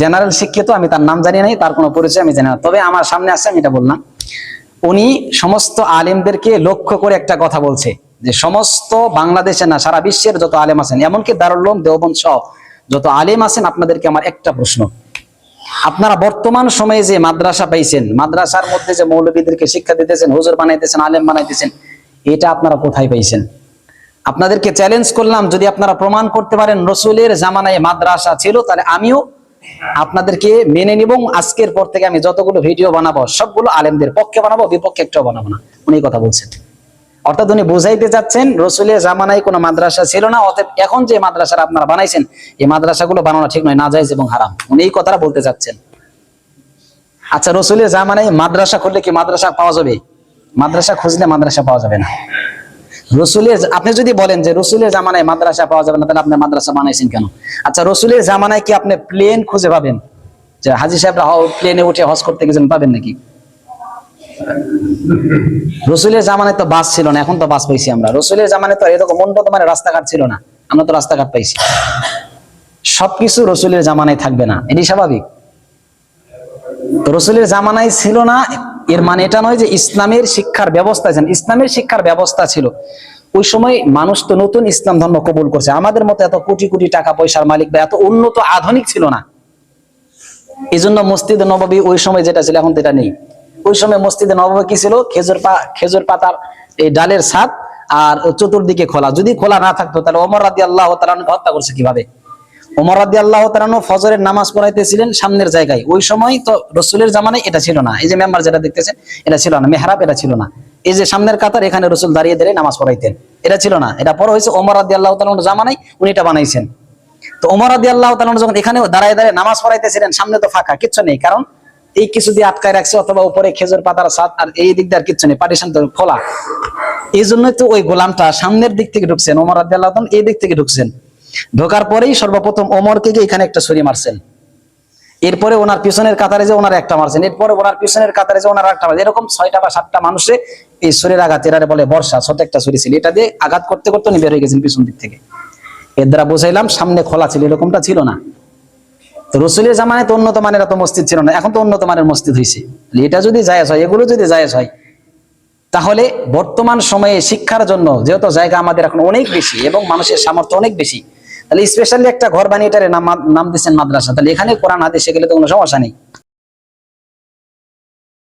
General শিক্ষিত, আমি তার নাম জানি নাই, তার কোনো পরিচয় আমি জানি না। তবে আমার সামনে আসছে, আমি এটা বললাম। উনি সমস্ত আলেমদেরকে লক্ষ্য করে একটা কথা বলছে, যে সমস্ত বাংলাদেশে না, সারা বিশ্বের যত আলেম আছেন, এমনকি দারুল্লম দেওবন্দ সহ যত আলেম আছেন, আপনাদেরকে আমার একটা প্রশ্ন। আপনারা বর্তমান সময়ে যে মাদ্রাসা পাইছেন, মাদ্রাসার মধ্যে যে মৌলবীদেরকে শিক্ষা দিতেছেন, হুজুর বানাইতেছেন, আলেম বানাইতেছেন, এটা আপনারা কোথায় পাইছেন? আপনাদেরকে চ্যালেঞ্জ করলাম, যদি আপনারা প্রমাণ করতে পারেন, রসুলের জামানায় মাদ্রাসা ছিল, তাহলে আমিও আপনাদেরকে মেনে নিব আজকের পর থেকে আমি যতগুলো ভিডিও বানাবো, সবগুলো আলেমদের পক্ষে বানাবো, বিপক্ষে একটাও বানাবো না। উনি কথা বলছেন। অর্থাৎ উনি বুঝাইতে চাচ্ছেন, রসুলের জামানায় কোনো মাদ্রাসা ছিল না, অতএব এখন যে মাদ্রাসার আপনারা বানাইছেন, এই মাদ্রাসাগুলো বানানো ঠিক নয় নাজাইজ এবং হারাম। উনি এই কথাটা বলতে চাচ্ছেন। আচ্ছা রসুলের জামানায় মাদ্রাসা খুললে কি মাদ্রাসা পাওয়া যাবে? মাদ্রাসা খুঁজলে মাদ্রাসা পাওয়া যাবে না। রসুলের আপনি যদি বলেন যে রসুলের জামানায় মাদ্রাসা পাওয়া যাবে না, তাহলে আপনি মাদ্রাসা বানাইছেন কেন? আচ্ছা রসুলের জামানায় কি আপনি প্লেন খুঁজে পাবেন? যে হাজি সাহেবরা প্লেনে উঠে হজ করতে গেছেন, পাবেন নাকি? রসুলের জামানায় তো বাস ছিল না, এখন তো বাস পাইছি আমরা। রসুলের জামানায় তো এরকম উন্নত মানে রাস্তাঘাট ছিল না, আমরা তো রাস্তাঘাট পাইছি। সবকিছু রসুলের জামানায় থাকবে না এটি স্বাভাবিক। রসুলের জামানায় ছিল না এর মানে এটা নয় যে ইসলামের শিক্ষার ব্যবস্থা ছিল ইসলামের শিক্ষার ব্যবস্থা ছিল। ওই সময় মানুষ তো নতুন ইসলাম ধর্ম কবুল করছে। আমাদের মতো এত কোটি কোটি টাকা পয়সার মালিক বা এত উন্নত আধুনিক ছিল না। এই জন্য মসজিদ নববী ওই সময় যেটা ছিল, এখন এটা নেই। ওই সময় মসজিদে নবাবী কি ছিল? খেজুর পা খেজুর পাতার এই ডালের ছাদ আর চতুর্দিকে খোলা। যদি খোলা না থাকতো, তাহলে ওমর রাদি আল্লাহ তালাকে হত্যা করছে কীভাবে? ওমর রাদি আল্লাহ তালানো ফজরের নামাজ পড়াইতেছিলেন সামনের জায়গায়। ওই সময় তো রসুলের জামানায় এটা ছিল না। এই যে মেম্বার যেটা দেখতেছেন, এটা ছিল না। মেহরাব এটা ছিল না। এই যে সামনের কাতার, এখানে রসুল দাঁড়িয়ে দাঁড়িয়ে নামাজ পড়াইতেন। এটা ছিল না। এটা পরে হয়েছে ওমর রাদি আল্লাহ তালানোর জামানায় উনি এটা বানাইছেন। তো ওমর রাদি আল্লাহ তালানো যখন এখানে দাঁড়ায় দাঁড়িয়ে নামাজ পড়াইতেছিলেন, সামনে তো ফাঁকা, কিচ্ছু নেই। কারণ এই কিছু দিয়ে আটকায় রাখছে, অথবা উপরে খেজুর, পাতার সাত আর এই দিক দিয়ে আর কিচ্ছু নেই। পার্টিশন তো খোলা। এই জন্যই তো ওই গোলামটা সামনের দিক থেকে ঢুকছেন, ওমর রাদি আল্লাহ এই দিক থেকে ঢুকছেন। ঢোকার পরেই সর্বপ্রথম ওমরকে গিয়ে এখানে একটা ছুরি মারছেন। এরপরে ওনার পিছনের কাতারে যে ওনার একটা মারছেন, এরপরে ওনার পিছনের কাতারে যে ওনার একটা মারছেন, এরকম ছয়টা বা সাতটা মানুষে এই ছুরির আঘাত, এরারে বলে বর্ষা, ছোট একটা ছুরি ছিল। এটা দিয়ে আঘাত করতে করতে উনি বের হয়ে গেছেন পিছন দিক থেকে। এর দ্বারা বুঝাইলাম সামনে খোলা ছিল, এরকমটা ছিল না। রসুলের জামানায় তো উন্নত মানের এত মসজিদ ছিল না, এখন তো উন্নত মানের মসজিদ হয়েছে এটা যদি জায়েজ হয়, এগুলো যদি জায়েজ হয়, তাহলে বর্তমান সময়ে শিক্ষার জন্য যেহেতু জায়গা আমাদের এখন অনেক বেশি এবং মানুষের সামর্থ্য অনেক বেশি তাহলে স্পেশালি একটা ঘর বানিয়ে এটার নাম নাম দিচ্ছেন মাদ্রাসা। তাহলে এখানে কোরআন, হাদিসে গেলে তো কোনো সমস্যা নেই।